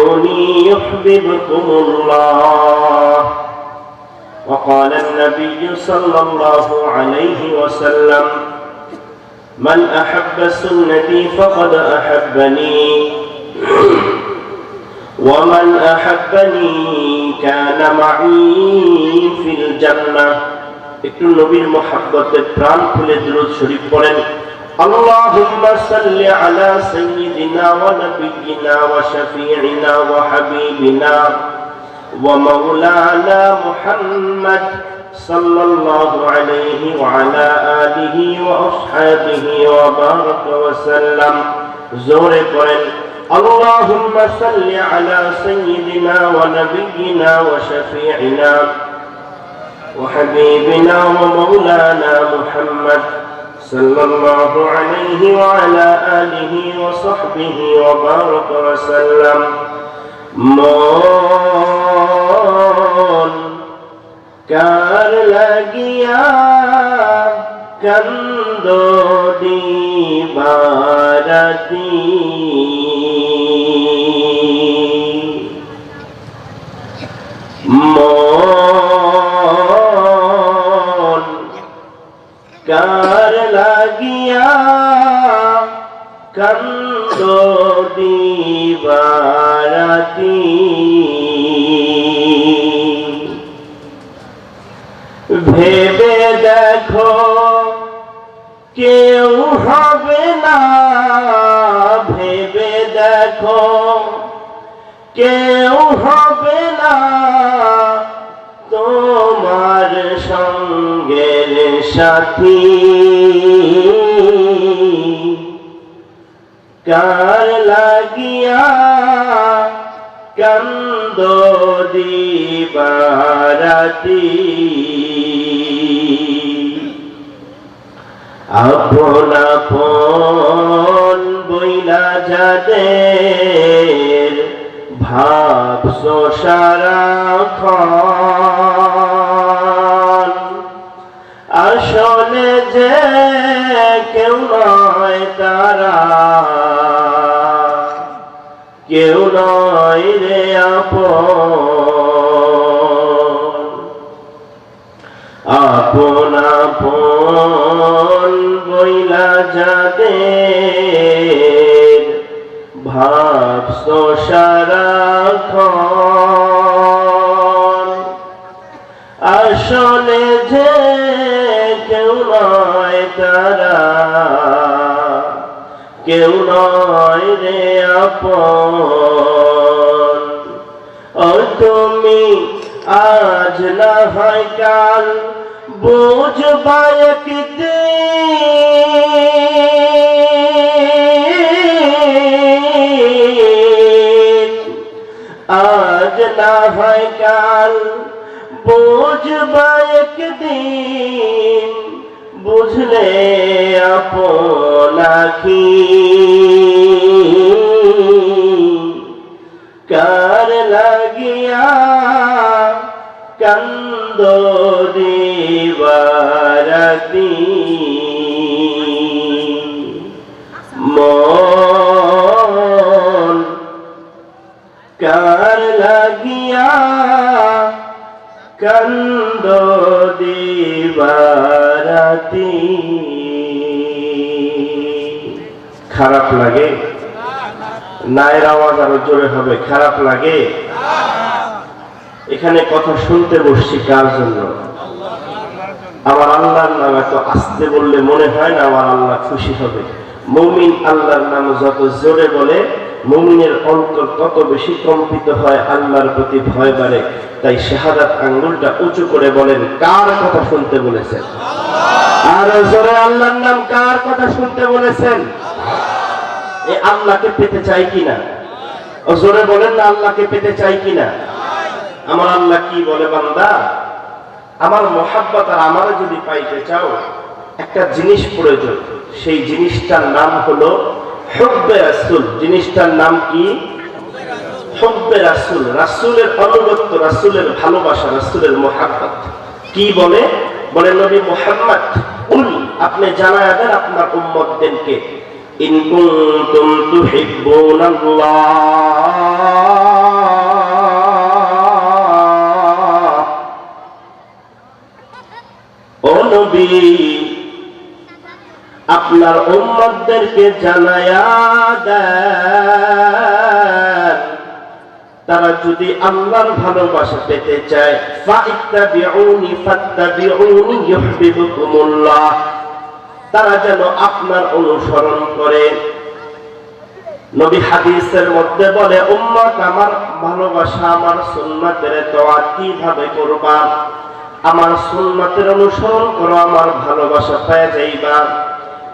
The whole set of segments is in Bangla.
يحبوني يحببكم الله وقال النبي صلى الله عليه وسلم من أحب سنتي فقد أحبني ومن أحبني كان معي في الجنة একটু নবীর মোহাব্বতের প্রাণ খুলে দুরুদ শরীফ পড়েন اللهم صل على سيدنا ونبينا وشفيعنا وحبيبنا ومولانا محمد صلى الله عليه وعلى آله وأصحابه وبارك وسلم. زور قرن اللهم صل على سيدنا ونبينا وشفيعنا وحبيبنا ومولانا محمد صلى الله عليه وعلى آله وصحبه وبارك وسلم মন কার লাগিয়া কন্দ দিবারতি মন দিবারতি ভেবে দেখো কেউ হবে না। ভেবে দেখো কেউ হবে না। তোমার সঙ্গের সাথী। কার লাগিয়া কান্দ দিবারাতি আপন আপন বইলা যাদের ভাব সারা আসলে যে কেউ নয় তারা কেউ নয় রে আপন আপন আপন যাদের ভাব আসলে যে কেউ নয় তারা কেউ নয় রে আপন হয় কাল বুঝবা একদিন বুঝলে আপনাকি। কার লাগিয়া কান্দ দিবারতি মন কান্দ দিবারাতি খারাপ লাগে? নায়ের আওয়াজ আরও জোরে হবে, খারাপ লাগে? এখানে কথা শুনতে বসছি কার জন্য? আমার আল্লাহর নাম এত আসতে বললে মনে হয় না আমার আল্লাহ খুশি হবে। মৌমিন আল্লাহর নাম যত জোরে বলে মুমিনের অন্তর তত বেশি কম্পিত হয়, আল্লাহর প্রতি ভয় বাড়ে। তাই শাহাদাত আঙ্গুলটা উঁচু করে বলেন, কার কথা শুনতে বলেছেন? আর জোরে আল্লাহর নাম কার কথা শুনতে বলেছেন? এ আল্লাহকে পেতে চাই কিনা ও জোরে বলেন না, আল্লাহকে পেতে চাই কিনা আমার আল্লাহ কি বলে বান্দা? আমার মোহাব্বত আর আমার যদি পাইতে চাও, একটা জিনিস প্রয়োজন। সেই জিনিসটার নাম হলো হব্বে রাসুল। জিনিসটার নাম কি? হব্বে রাসুল। রাসুলের অনুগত্য রাসুলের ভালোবাসা, রাসুলের মোহাম্মত কি বলে? বলে নবী মোহাম্মদ, উল, আপনি জানা দেন আপনার উম্মতদেরকে। ইন কুনতুম তুহিব্বুনাল্লাহ। আপনার উম্মতদেরকে জানায়া দেন। তারা যদি আল্লাহর ভালোবাসা পেতে চায় তারা যেন আপনার অনুসরণ করে। নবী হাদিসের মধ্যে বলে, উম্মত, আমার ভালোবাসা, আমার সুন্নাতের দোয়া কীভাবে করবা? আমার সুন্নাতের অনুসরণ করো, আমার ভালোবাসা পেয়ে যাইবা।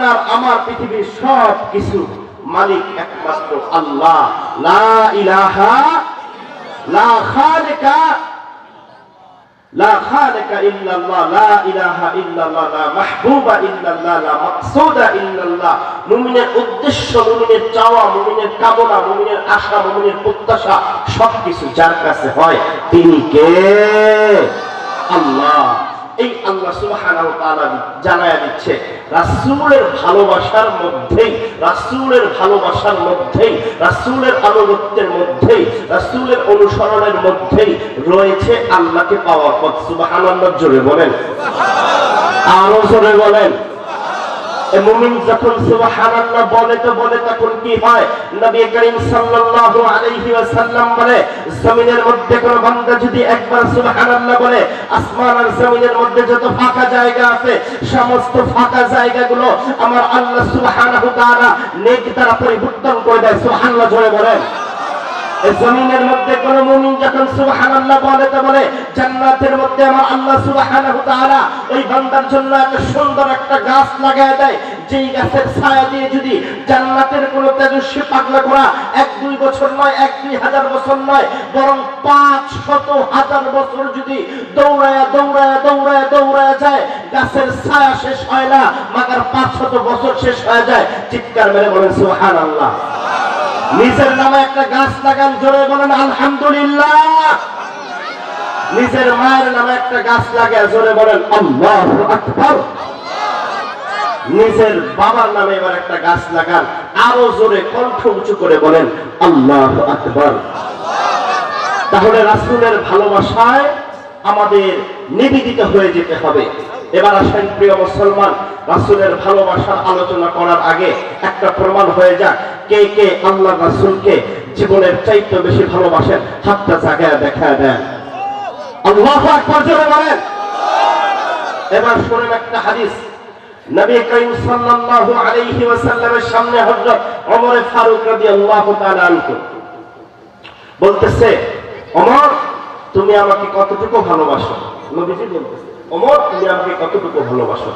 আপনার আমার পৃথিবীর সব কিছু মালিক একমাত্র আল্লাহ। লা ইলাহা, লা খালিকা লা খালিকা ইল্লাল্লাহ, লা ইলাহা ইল্লাল্লাহ, লা মাহবুবা ইল্লাল্লাহ, লা মাকসুদা ইল্লাল্লাহ। মুমিনের উদ্দেশ্য, মুমিনের চাওয়া, মুমিনের কামনা, মুমিনের আশা, মুমিনের প্রত্যাশা, সবকিছু যার কাছে হয় তিনি কে? আল্লাহ। এই আল্লাহ সুবহানাহু তাআলা জানায়া দিচ্ছে, রাসূলের ভালোবাসার মধ্যেই, রাসূলের ভালোবাসার মধ্যেই, রাসূলের আনুগত্যের মধ্যেই, রাসূলের অনুসরণের মধ্যেই রয়েছে আল্লাহকে পাওয়ার পথ। সুবহানাল্লাহ, জোরে বলেন। সুবহানাল্লাহ আরও জোরে বলেন। মুমিন যখন সুবহানাল্লাহ বলে তো বলে তখন কি হয়? নবী করিম সাল্লাল্লাহু আলাইহি ওয়াসাল্লাম বলে, জমিনের মধ্যে কোন বান্দা যদি একবার সুবহানাল্লাহ বলে, আসমান আর জমিনের মধ্যে যত ফাঁকা জায়গা আছে, সমস্ত ফাঁকা জায়গাগুলো আমার আল্লাহ সুবহানাহু তাআলা নেক দ্বারা পরিবর্তন করে দেয়। সুবহানাল্লাহ জোরে বলেন। জমিনের মধ্যে কোন মুমিন যখন সুবহানাল্লাহ বলে, তো বলে, জান্নাতের মধ্যে আমার আল্লাহ সুবহানাহু তাআলা ওই বান্দার জন্য এত সুন্দর একটা গাছ লাগায় দেয়। যেই গাছের ছায়া দিয়ে যদি জান্নাতের কোন তেজস্বী পাগলা করা এক দুই বছর নয়, এক দুই হাজার বছর নয়, বরং পাঁচ শত হাজার বছর যদি দৌড়ায়া দৌড়ায়া দৌড়ায়া দৌড়ায়া যায়, গাছের ছায়া শেষ হয় না, মাগার পাঁচ শত বছর শেষ হয়ে যায়। চিৎকার মেরে বলেন, সুবহানাল্লাহ। নিজের নামে একটা গাছ লাগান, জোরে বলেন, আলহামদুলিল্লাহ। নিজের মায়ের নামে একটা গাছ লাগে জোরে বলেন নিজের বাবার নামে এবার একটা গাছ লাগান, আরও জোরে কণ্ঠ উঁচু করে বলেন, আল্লাহ আকবর। তাহলে রাসূলের ভালোবাসায় আমাদের নিবেদিত হয়ে যেতে হবে। এবার আসেন প্রিয় মুসলমান রাসূলের ভালোবাসার আলোচনা করার আগে একটা প্রমাণ হয়ে যাক, কে কে আল্লাহ রাসূলকে জীবনের চাইতে বেশি ভালোবাসেন, হাতটা জায়গায় দেখা দেন। এবার শুনেন একটা হাদিস। ফারুক বলতেছে তুমি আমাকে কতটুকু ভালোবাসো? তুমি আমাকে কতটুকু ভালোবাসো?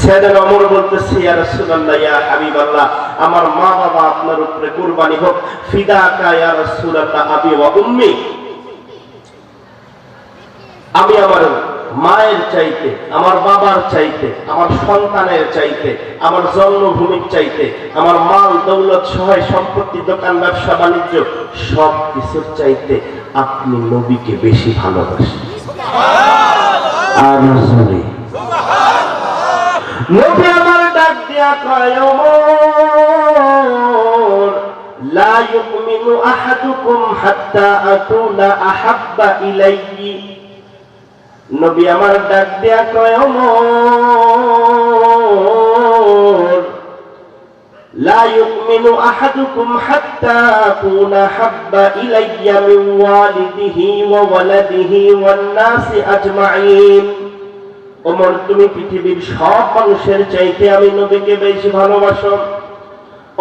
সেদিন অমর বলতেছে ইয়া রাসূলুল্লাহ ইয়া হাবিবাল্লাহ আমার মা বাবা আপনার উপরে কুরবানি হোক ফিদাকা ইয়া রাসূলুল্লাহ আবি ওয়া উম্মি আমি আমার মায়ের চাইতে আমার বাবার চাইতে আমার সন্তানের চাইতে আমার জন্মভূমির চাইতে আমার মাল দৌলত সহায় সম্পত্তি দোকান ব্যবসা বাণিজ্য সব কিছুর চাইতে আপনি নবীকে বেশি ভালোবাসেন আর জোরে। নবী আমার ডাক দিয়া কয় ওমর লা ইউমিনু আহাদুকুম হাত্তা আকুনা আহাব্বা ইলাইহি। নবী আমার ডাক দিয়া কয় ওমর লা ইউমিনু আহাদুকুম হাত্তা আকুনা হাব্বা ইলাইয়া মিন ওয়ালিদিহি ওয়া ওয়ালাদিহি ওয়ান নাসি আজমাইন। ওমর, তুমি পৃথিবীর সব মানুষের চাইতে আমি নবীকে বেশি ভালোবাসো।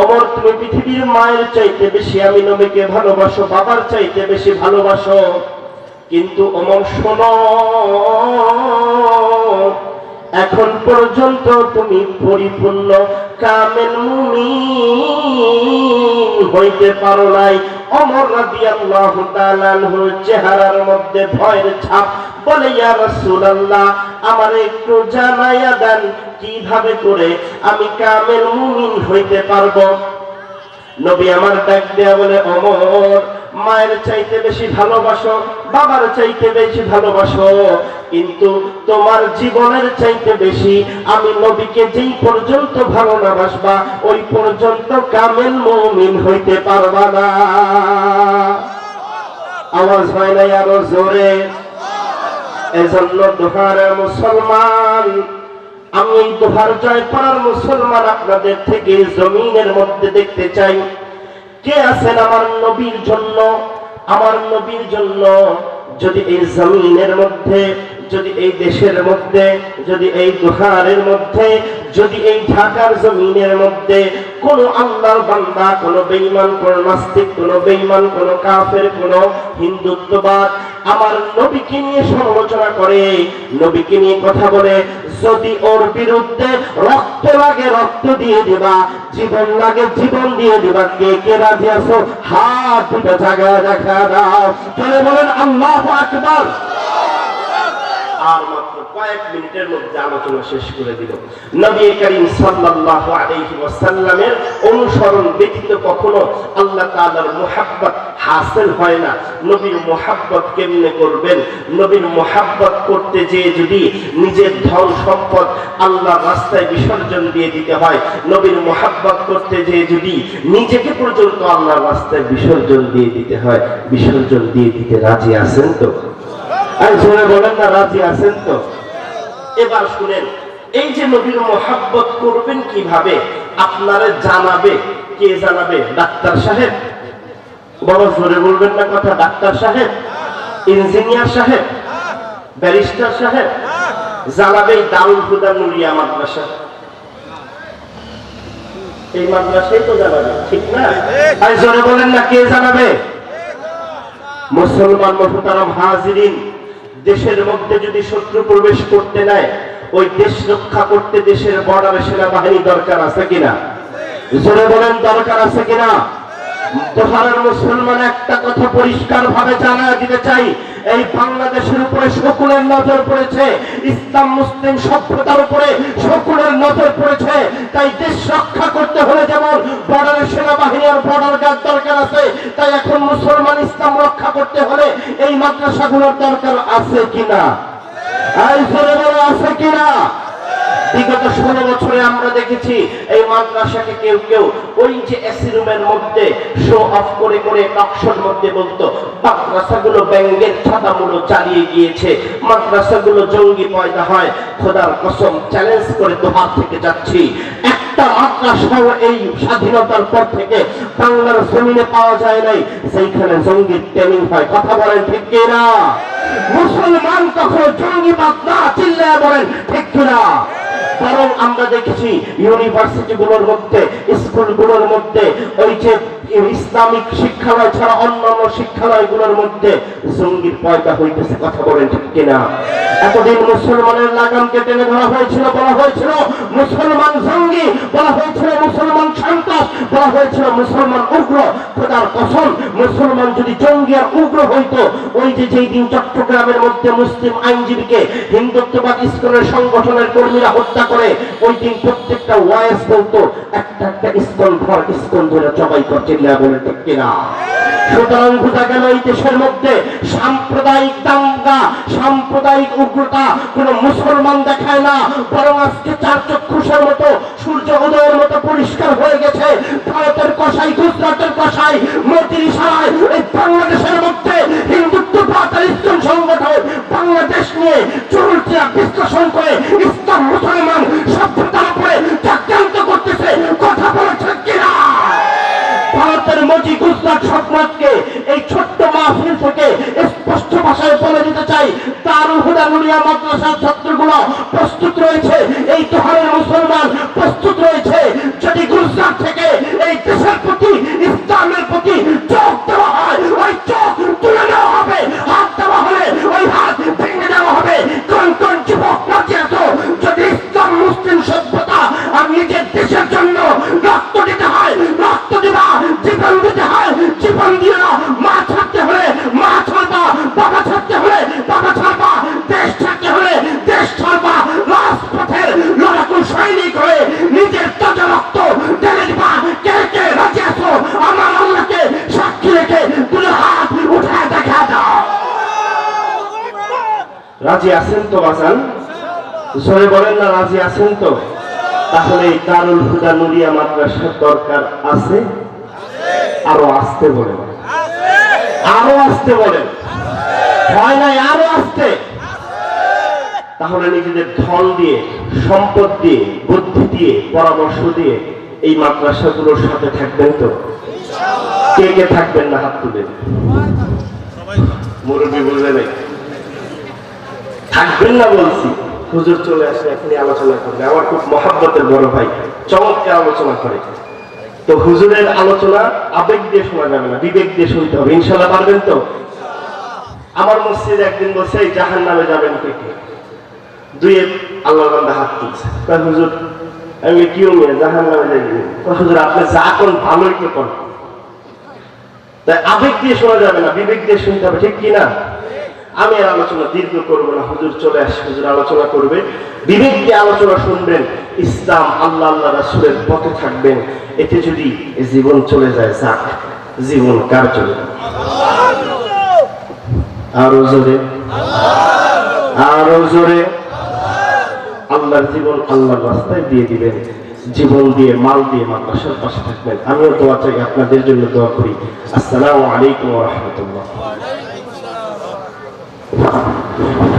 ওমর, তুমি পৃথিবীর মায়ের চাইতে বেশি আমি নবীকে ভালোবাসো, বাবার চাইতে বেশি ভালোবাসো। কিন্তু অমর শোনো, এখন পর্যন্ত তুমি পরিপূর্ণ কামেল মুমিন হইতে পারো নাই। অমর রাদিয়াল্লাহু তাআলার চেহারার মধ্যে ভয়ের ছাপ বলে আমার একটু জানাইয়া দেন, কীভাবে করে আমি কামেল মুমিন হইতে পারব? নবী আমার ডাক দেয়া বলে, অমর, মায়ের চাইতে বেশি ভালোবাসো, বাবার চাইতে বেশি ভালোবাসো, কিন্তু তোমার জীবনের চাইতে বেশি আমি নবীকে যেই পর্যন্ত ভালো না বাসবা, ওই পর্যন্ত কামেল মমিন হইতে পারবা না। আওয়াজ হয় না আরও জোরে। এজন্য দোহারে মুসলমান আমি দোহার জয় করার মুসলমান আপনাদের থেকে জমিনের মধ্যে দেখতে চাই। কে আছেন আমার নবীর জন্য? আমার নবীর জন্য যদি এই জমিনের মধ্যে যদি এই দেশের মধ্যে, যদি এই দোহারের মধ্যে, যদি এই ঢাকার জমিনের মধ্যে কোন আল্লাহর বান্দা, কোন বেঈমান, কোন নাস্তিক, কোন বেঈমান, কোন কাফের, কোন হিন্দুত্ববাদ আমার নবীকে নিয়ে সমালোচনা করে, নবীকে নিয়ে কথা বলে, যদি ওর বিরুদ্ধে রক্ত লাগে, রক্ত দিয়ে দিবা, জীবন লাগে, জীবন দিয়ে দিবা, কে কে রাজি আছো? হাত দুটো জায়গায় দেখা দাও। চলে বলেন, আল্লাহ আকবার। আর মাত্র কয়েক মিনিটের মধ্যে আলোচনা শেষ করে দিল। নবী করিম সাল্লাল্লাহু আলাইহি ওয়াসাল্লামের অনুসরণ ব্যতীত কখনো আল্লাহ তাআলার মুহাব্বত হাসিল হয় না। নবীর কেমনে করবেন? নবীর করতে যদি নিজের ধন সম্পদ আল্লাহ রাস্তায় বিসর্জন দিয়ে দিতে হয়, নবীর মুহাব্বত করতে যেয়ে যদি নিজেকে পর্যন্ত আল্লাহর রাস্তায় বিসর্জন দিয়ে দিতে হয়, বিসর্জন দিয়ে দিতে রাজি আছেন তো? আর শুনে বলেন না, রাজি আছেন তো? এবার শুনেন, এই যে নবীর মোহাব্বত করবেন কীভাবে? আপনারে জানাবে, কে জানাবে? ডাক্তার সাহেব? বড় জোরে বলবেন না কথা, ডাক্তার সাহেব? ইঞ্জিনিয়ার সাহেব? ব্যারিস্টার সাহেব? জানাবে দারুল হুদা নুরিয়া মাদ্রাসা। এই মাদ্রাসাই তো জানাবে, ঠিক না? আর জোরে বলেন না, কে জানাবে? মুসলমান মহতারাম হাজিরিন। দেশের মধ্যে যদি শত্রু প্রবেশ করতে নেয়, ওই দেশ রক্ষা করতে দেশের বর্ডারে সেনাবাহিনী দরকার আছে কিনা? বলেন, দরকার আছে কিনা? তোহারের মুসলমান একটা কথা পরিষ্কার ভাবে জানা দিতে চাই? এই বাংলাদেশের উপরে শকুনের নজর পড়েছে, ইসলাম মুসলিম সভ্যতার উপরে শকুনের নজর পড়েছে। তাই দেশ রক্ষা করতে হলে যেমন বর্ডারের সেনাবাহিনী আর বর্ডার গার্ড দরকার আছে, তাই এখন মুসলমান ইসলাম রক্ষা করতে হলে এই মাদ্রাসাগুলোর দরকার আছে কিনা? আছে কিনা? বিগত ষোলো বছরে আমরা দেখেছি এই মাদ্রাসাকে কেউ কেউ ওই যে এসি রুমের মধ্যে শো অফ করে করে টকশোর মধ্যে বলতো, মাদ্রাসাগুলো ব্যাঙ্গের ছাতামূলো চালিয়ে গিয়েছে, মাদ্রাসাগুলো জঙ্গি পয়দা হয়, খোদার কসম চ্যালেঞ্জ করে দোহার থেকে যাচ্ছি। একটা মাদ্রাসাও এই স্বাধীনতার পর থেকে বাংলার জমিনে পাওয়া যায় নাই, সেইখানে জঙ্গির ট্রেনিং হয়। কথা বলেন ঠিক কিনা? মুসলমান কখনো জঙ্গিবাদ না চিল্লায় বলেন, ঠিক কিনা? বরং আমরা দেখেছি ইউনিভার্সিটি গুলোর মধ্যে, স্কুলগুলোর মধ্যে, ওই যে ইসলামিক শিক্ষালয় ছাড়া অন্যান্য শিক্ষালয়গুলোর মধ্যে জঙ্গির পয়দা হইতেছে, কথা বলেন ঠিক কিনা? এতদিন মুসলমানের লাগামকে টেনে ধরা হয়েছিল, বলা হয়েছিল মুসলমান জঙ্গি, বলা হয়েছিল মুসলমান বলা হয়েছিল মুসলমান উগ্র, খোদার কসম, মুসলমান যদি জঙ্গি আর উগ্র হইতো, ওই যে যেই দিন চট্টগ্রামের মধ্যে মুসলিম আইনজীবীকে হিন্দুত্ববাদ ইস্কনের সংগঠনের কর্মীরা হত্যা করে ওই দিন প্রত্যেকটা ওয়াইস বলতো, একটা একটা ইস্কন ঘর ইস্কন ধরে জবাই করছে না বলে ঠিক কিনা? সুতরাং বোঝা গেল এই দেশের মধ্যে সাম্প্রদায়িক দাঙ্গা, সাম্প্রদায়িক উগ্রতা কোন মুসলমান দেখায় না, বরং আজকে চার চক্ষুষের মতো, সূর্য উদয়ের মতো পরিষ্কার হয়ে গেছে। ভারতের কষাই গুজরাটের কষাই মোদির ইশারায় এই বাংলাদেশের মধ্যে আর ইসলাম সংগঠন বাংলাদেশ নিয়ে ভাষায় বলে দিতে চাই, তার হুদা নুরিয়া মাদ্রাসার ছাত্রগুলো প্রস্তুত রয়েছে, এই তোহারের মুসলমান প্রস্তুত রয়েছে, যদি গুজরাট রাজি আছেন তো বাসান জোরে বলেন না, রাজি আছেন তো? তাহলে এই দারুল হুদা নুরিয়া মাদ্রাসার দরকার আছে? আরও আসতে বলেন। আরও আসতে বলেন। হয় নাই, আরও আসতে। তাহলে নিজেদের ধন দিয়ে, সম্পদ দিয়ে, বুদ্ধি দিয়ে, পরামর্শ দিয়ে এই মাদ্রাসাগুলোর সাথে থাকবেন তো? কে কে থাকবেন না হাত তুলে? মুরব্বী নেই থাকবেন না বলছি। হুজুর চলে আসলে এখনই আলোচনা করবে। আমার খুব মহাব্বতের বড় ভাই, চমৎকার আলোচনা করে। তো হুজুরের আলোচনা আবেগ দিয়ে শোনা যাবে না, বিবেক দিয়ে শুনতে হবে। ইনশাল্লাহ পারবেন তো? আমার একদিন জাহান নামে যাবেন দুই আল্লাহ বান্দা হাত তুলছে। হুজুর, আমি কি মেয়ে জাহান নামে যাই হুজুর, আপনি যা কোন, ভালোই তো তাই আবেগ দিয়ে শোনা যাবে না, বিবেক দিয়ে শুনতে হবে, ঠিক কি না? আমি আর আলোচনা দীর্ঘ করব না। হুজুর চলে আসে হুজুর আলোচনা করবে। বিবেক দিয়ে আলোচনা শুনবেন, ইসলাম আল্লাহ আল্লাহ রাসুলের পথে থাকবেন। এতে যদি জীবন চলে যায়, যাক, জীবন কার চলে? আরও জোরে। আরও জোরে। আল্লাহর জীবন আল্লাহর রাস্তায় দিয়ে দিবেন। জীবন দিয়ে, মাল দিয়ে মাদ্রাসার পাশে থাকবেন। আমিও দোয়া চাই, আপনাদের জন্য দোয়া করি। আসসালামু আলাইকুম রাহমাতুল্লাহ। Thank you.